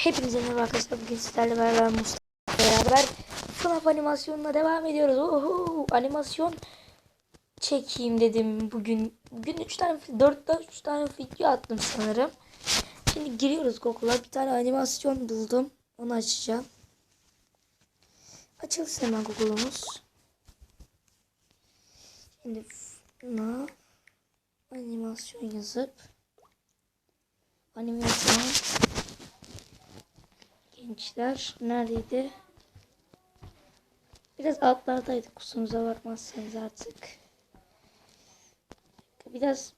Hepinize merhaba arkadaşlar. Bugün sizlerle beraber Mustafa beraber FNAF animasyonuna devam ediyoruz. Oho, animasyon çekeyim dedim bugün. Bugün 3 tane 4 3 tane video attım sanırım. Şimdi giriyoruz Google'a. Bir tane animasyon buldum. Onu açacağım. Açılsın hemen Google'umuz. Şimdi FNAF animasyon yazıp animasyon gençler neredeydi? Biraz altlardaydı kusurumuza bakmazsanız artık. Biraz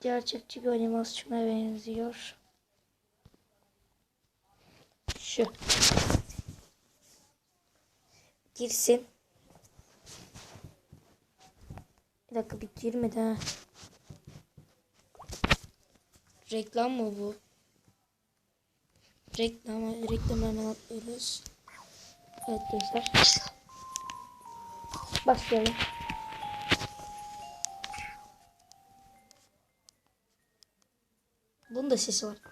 gerçekçi bir animasyona benziyor. Şu. Girsin. Bir dakika bir girmedi ha. Reklam mı bu? Reklam, reklam hemen atlıyoruz. Evet gençler. Başlayalım. Bunun da sesi var.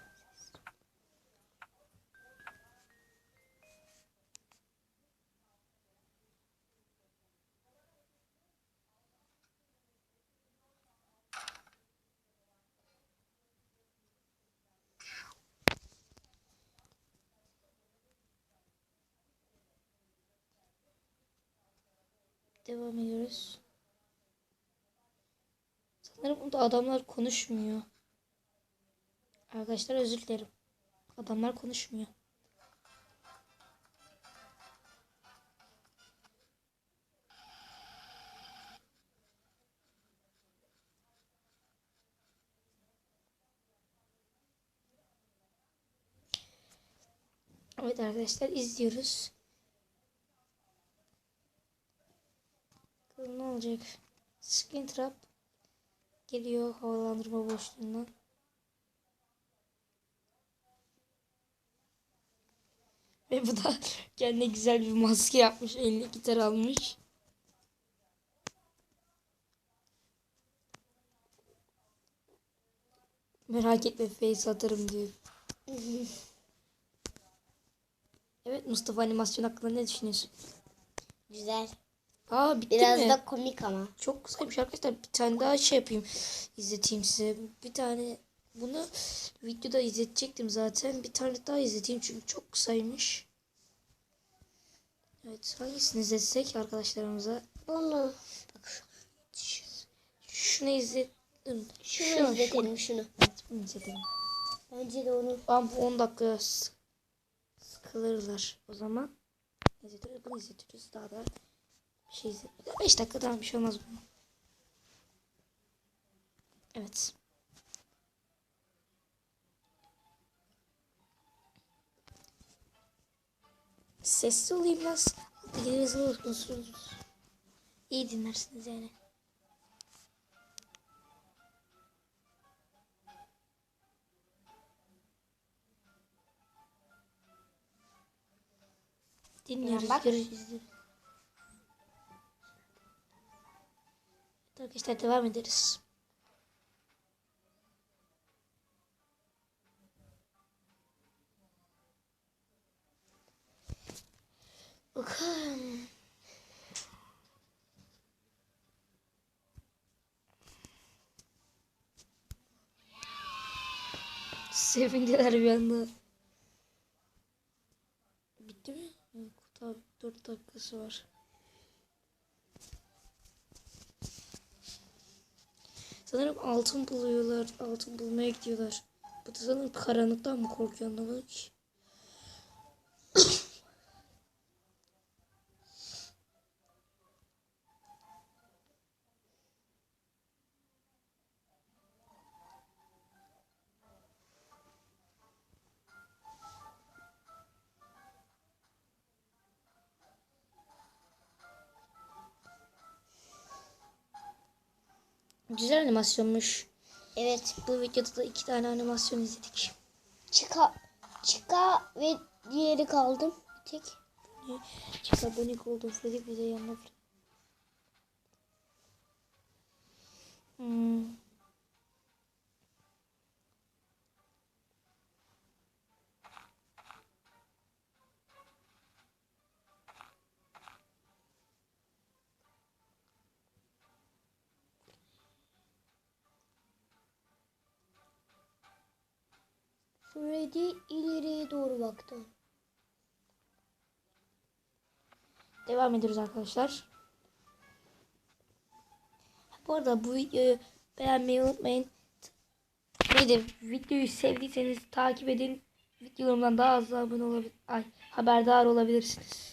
Devam ediyoruz. Sanırım burada adamlar konuşmuyor. Arkadaşlar özür dilerim. Adamlar konuşmuyor. Evet arkadaşlar izliyoruz. Bakalım ne olacak? Skin Trap geliyor havalandırma boşluğundan. Ve bu da kendine güzel bir maske yapmış. Eline gitar almış. Merak etme face atarım diyor. evet Mustafa animasyon hakkında ne düşünüyorsun? Güzel. Aa bitti Biraz mi? da komik ama. Çok kısaymış arkadaşlar. Bir tane daha şey yapayım. izleteyim size. Bir tane bunu videoda izletecektim zaten. Bir tane daha izleteyim çünkü çok kısaymış. Evet hangisini izletsek arkadaşlarımıza? Bunu. Şunu izledim. Şunu Şunu, izletelim şunu. Evet bunu izletelim. Bence de onu. Ama bu 10 dakika sık- sıkılırlar o zaman. İzletiyoruz. Bunu izletiyoruz. Daha da şey izletmeden. 5 dakika tamam bir şey olmaz bunu. Evet. Sessiz olayım biraz. Geliriz olursunuz. İyi dinlersiniz yani. Dinliyoruz. Bak. Görüşürüz. Arkadaşlar devam ederiz. Bakalım. Sevindiler bir anda. Bitti mi? Tabii 4 dakikası var. Sanırım altın buluyorlar. Altın bulmaya gidiyorlar. Bu da sanırım karanlıktan mı korkuyor anlamadım ki. Güzel animasyonmuş. Evet. Bu videoda da iki tane animasyon izledik. Çıka. Çıka ve diğeri kaldım. Bir tek. Çık abone oldum. Freddy bize yanına. Hmm. Freddy ileriye doğru baktı. Devam ediyoruz arkadaşlar. Bu arada bu videoyu beğenmeyi unutmayın. Neydi? Videoyu sevdiyseniz takip edin. Videolarımdan daha az abone olabilir, ay, haberdar olabilirsiniz.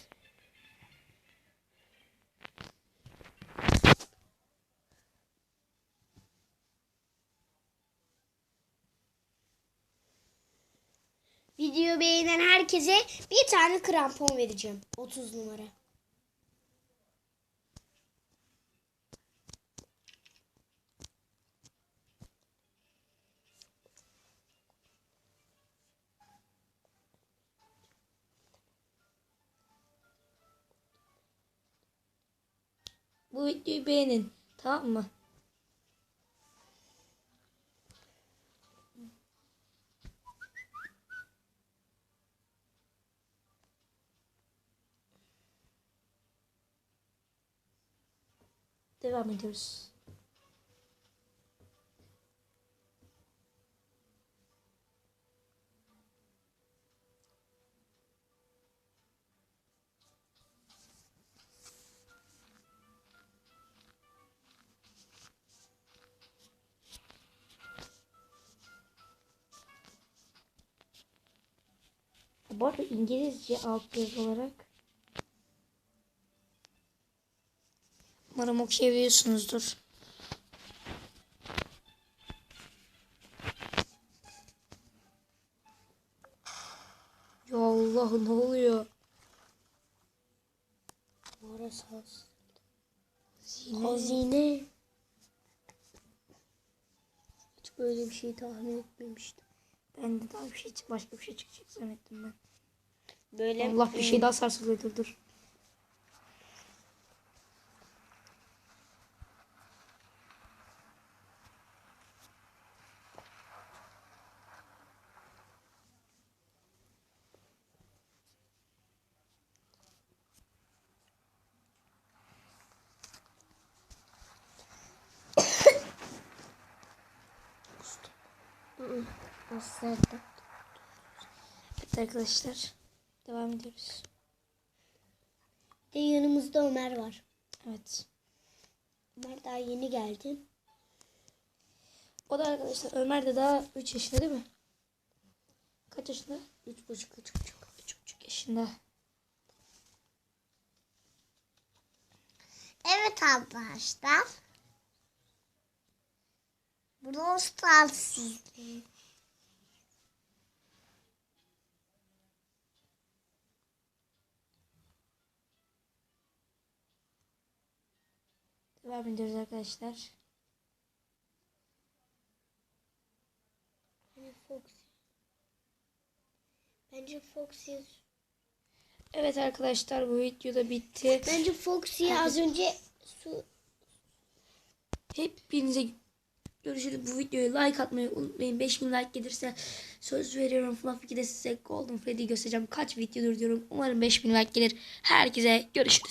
Video beğenen herkese bir tane krampon vereceğim. 30 numara. Bu videoyu beğenin. Tamam mı? Devam ediyoruz. Bu arada İngilizce altyazı olarak Umarım okuyabiliyorsunuzdur. Ya Allah ne oluyor? Orası. Hazine. Hiç böyle bir şey tahmin etmemiştim. Ben de daha bir şey başka bir şey çıkacak zannettim ben. Böyle Allah bir şey daha sarsılıyor dur dur. Evet arkadaşlar. Devam ediyoruz. De yanımızda Ömer var. Evet. Ömer daha yeni geldi. O da arkadaşlar Ömer de daha 3 yaşında değil mi? Kaç yaşında? Üç buçuk, üç buçuk. 3,5 yaşında. Evet arkadaşlar. Brawl Stars. Devam ediyoruz arkadaşlar. Hani Foxy. Bence Foxy. Evet arkadaşlar bu video da bitti. Bence Foxy'ye az önce su Hepinize görüşürüz. Bu videoya like atmayı unutmayın. 5000 like gelirse söz veriyorum FNAF 2'de size Golden Freddy'yi göstereceğim. Kaç videodur diyorum. Umarım 5000 like gelir. Herkese görüşürüz.